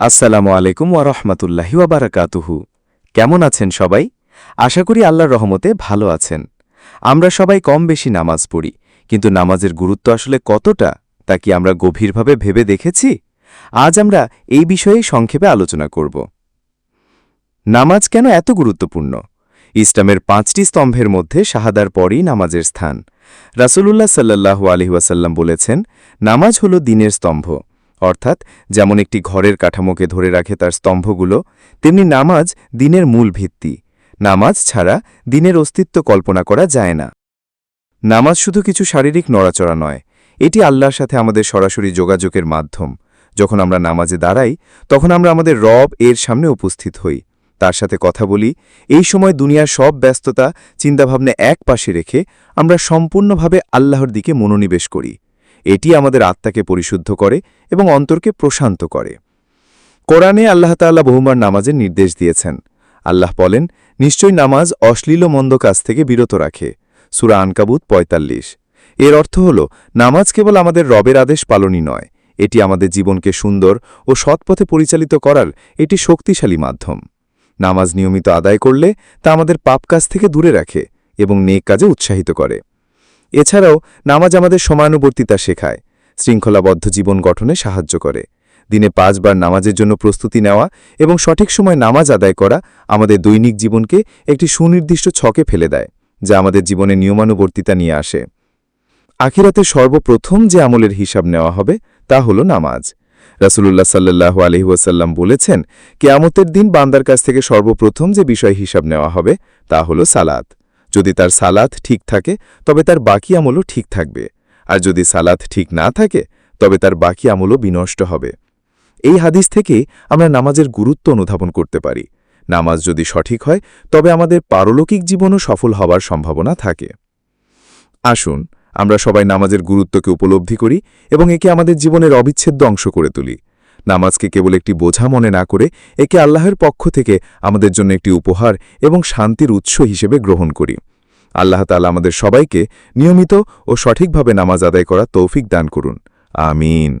আসসালামু আলাইকুম ওয়ারহমতুল্লাহি ওয়াবারাকাতুহু কেমন আছেন সবাই? আশা করি আল্লাহর রহমতে ভালো আছেন। আমরা সবাই কম বেশি নামাজ পড়ি, কিন্তু নামাজের গুরুত্ব আসলে কতটা, তা কি আমরা গভীরভাবে ভেবে দেখেছি? আজ আমরা এই বিষয়েই সংক্ষেপে আলোচনা করব। নামাজ কেন এত গুরুত্বপূর্ণ? ইসলামের পাঁচটি স্তম্ভের মধ্যে শাহাদার পরই নামাজের স্থান। রাসূলুল্লাহ সাল্লাল্লাহু আলহি ওয়াসাল্লাম বলেছেন, নামাজ হল দিনের স্তম্ভ। অর্থাৎ যেমন একটি ঘরের কাঠামোকে ধরে রাখে তার স্তম্ভগুলো, তেমনি নামাজ দিনের মূল ভিত্তি। নামাজ ছাড়া দিনের অস্তিত্ব কল্পনা করা যায় না। নামাজ শুধু কিছু শারীরিক নড়াচড়া নয়, এটি আল্লাহর সাথে আমাদের সরাসরি যোগাযোগের মাধ্যম। যখন আমরা নামাজে দাঁড়াই, তখন আমরা আমাদের রব এর সামনে উপস্থিত হই। তার সাথে কথা বলি, এই সময় দুনিয়ার সব ব্যস্ততা, চিন্তাভাবনা এক পাশে রেখে আমরা সম্পূর্ণভাবে আল্লাহর দিকে মনোনিবেশ করি। এটি আমাদের আত্মাকে পরিশুদ্ধ করে এবং অন্তরকে প্রশান্ত করে। কোরআনে আল্লাহ তাল্লাহ বহুমার নামাজের নির্দেশ দিয়েছেন। আল্লাহ বলেন, নিশ্চয়ই নামাজ অশ্লীল মন্দ কাজ থেকে বিরত রাখে। সুরা আনকাবুত ৪৫ এর অর্থ হল, নামাজ কেবল আমাদের রবের আদেশ পালনই নয়, এটি আমাদের জীবনকে সুন্দর ও সৎপথে পরিচালিত করার এটি শক্তিশালী মাধ্যম। নামাজ নিয়মিত আদায় করলে তা আমাদের পাপ কাজ থেকে দূরে রাখে এবং নেক কাজে উৎসাহিত করে। এছাড়াও নামাজ আমাদের সমানুবর্তিতা শেখায়, শৃঙ্খলাবদ্ধ জীবন গঠনে সাহায্য করে। দিনে পাঁচবার নামাজের জন্য প্রস্তুতি নেওয়া এবং সঠিক সময় নামাজ আদায় করা আমাদের দৈনিক জীবনকে একটি সুনির্দিষ্ট ছকে ফেলে দেয়, যা আমাদের জীবনে নিয়মানুবর্তিতা নিয়ে আসে। আখিরাতে সর্বপ্রথম যে আমলের হিসাব নেওয়া হবে তা হল নামাজ। রাসুলুল্লাহ সাল্লাহ আলহিউসাল্লাম বলেছেন, কেয়ামতের দিন বান্দার কাছ থেকে সর্বপ্রথম যে বিষয় হিসাব নেওয়া হবে তা হল সালাত। যদি তার সালাত ঠিক থাকে, তবে তার বাকি আমলও ঠিক থাকবে। আর যদি সালাত ঠিক না থাকে, তবে তার বাকি আমলও বিনষ্ট হবে। এই হাদিস থেকে আমরা নামাজের গুরুত্ব অনুধাবন করতে পারি। নামাজ যদি সঠিক হয়, তবে আমাদের পারলৌকিক জীবনও সফল হবার সম্ভাবনা থাকে। আসুন, আমরা সবাই নামাজের গুরুত্বকে উপলব্ধি করি এবং একে আমাদের জীবনের অবিচ্ছেদ্য অংশ করে তুলি। নামাজকে কেবল একটি বোঝা মনে না করে একে আল্লাহের পক্ষ থেকে আমাদের জন্য একটি উপহার এবং শান্তির উৎস হিসেবে গ্রহণ করি। আল্লাহ তালা আমাদের সবাইকে নিয়মিত ও সঠিকভাবে নামাজ আদায় করা তৌফিক দান করুন। আমিন।